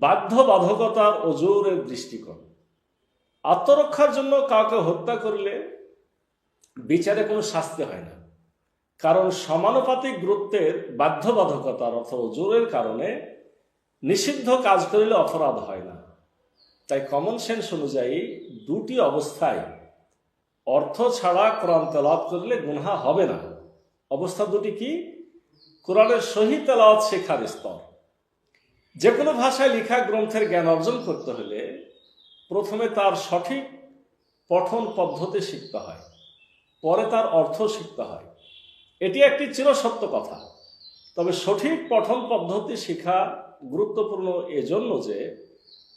বাধ্যবাধকতার ওজোরের দৃষ্টিকোণ। আত্মরক্ষার জন্য কাউকে হত্যা করলে বিচারে কোনো শাস্তি হয় না। কারণ সমানুপাতিক গুরুত্বের বাধ্যবাধকতার অথবা জোরের কারণে নিষিদ্ধ কাজ করিলে অপরাধ হয় না। তাই কমন সেন্স অনুযায়ী দুটি অবস্থায় অর্থ ছাড়া কোরআন তেলাওয়াত করলে গুনহা হবে না। অবস্থা দুটি কি? কোরআনের সহি তেলাওয়াত শেখার স্তর। যে কোনো ভাষায় লেখা গ্রন্থের জ্ঞান অর্জন করতে হলে প্রথমে তার সঠিক পঠন পদ্ধতি শিখতে হয়, পরে তার অর্থ শিখতে হয়। এটি একটি চিরসত্য কথা। তবে সঠিক পঠন পদ্ধতি শেখা গুরুত্বপূর্ণ এজন্য যে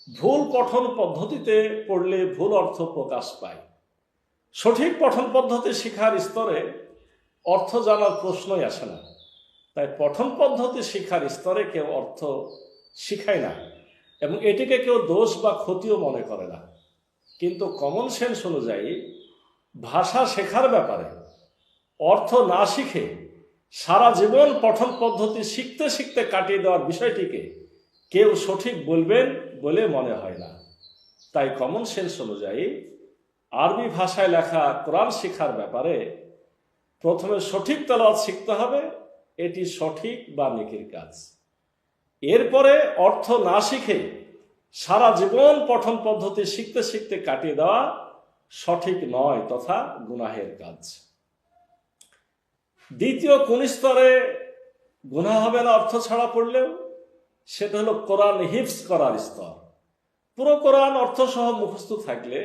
ভুল পঠন পদ্ধতিতে পড়লে ভুল অর্থ প্রকাশ পায়। সঠিক পঠন পদ্ধতি শিখার স্তরে অর্থ জানার প্রশ্নই আসে না। তাই পঠন পদ্ধতি শিখার স্তরে কেউ অর্থ শিখায় না। এবং এটিকে কেউ দোষ বা ক্ষতিও মনে করে না। কিন্তু কমন সেন্স অনুযায়ী ভাষা শেখার ব্যাপারে অর্থ না শিখে সারা জীবন পঠন পদ্ধতি শিখতে শিখতে কাটিয়ে দেওয়ার বিষয়টিকে কেউ সঠিক বলবেন বলে মনে হয় না। তাই কমন সেন্স অনুযায়ী আরবি ভাষায় লেখা কোরআন শিখার ব্যাপারে প্রথমে সঠিক তেলাওয়াত শিখতে হবে। এটি সঠিক বা নেকির কাজ। এরপরে অর্থ না শিখে সারা জীবন পঠন পদ্ধতি শিখতে শিখতে কাটিয়ে দেওয়া সঠিক নয় তথা গুনাহের কাজ। দ্বিতীয় কোন স্তরে গুনাহ হবে না অর্থ ছাড়া পড়লেও সেটা হলো কোরআন হিফস করার স্তর। পুরো কোরআন অর্থ সহ মুখস্থ থাকলে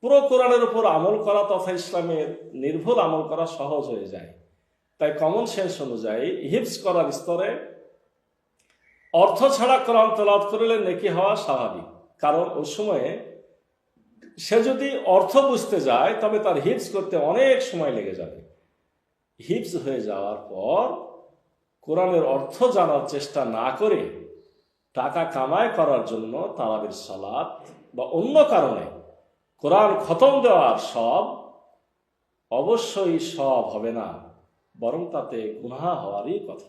পুরো কোরআনের উপর আমল করা তথা ইসলামের নির্ভুল আমল করা সহজ হয়ে যায়। তাই কমন সেন্স অনুযায়ী হিফস করার স্তরে অর্থ ছাড়া কোরআন তেলাওয়াত করলে নেকি হওয়া স্বাভাবিক। কারণ ওই সময়ে সে যদি অর্থ বুঝতে যায়, তবে তার হিপস করতে অনেক সময় লেগে যাবে। হিপস হয়ে যাওয়ার পর কোরআনের অর্থ জানার চেষ্টা না করে টাকা কামাই করার জন্য তারাবির সালাত বা অন্য কারণে কোরআন খতম দেওয়ার সব অবশ্যই সব হবে না, বরং তাতে গুনাহা হওয়ারই কথা।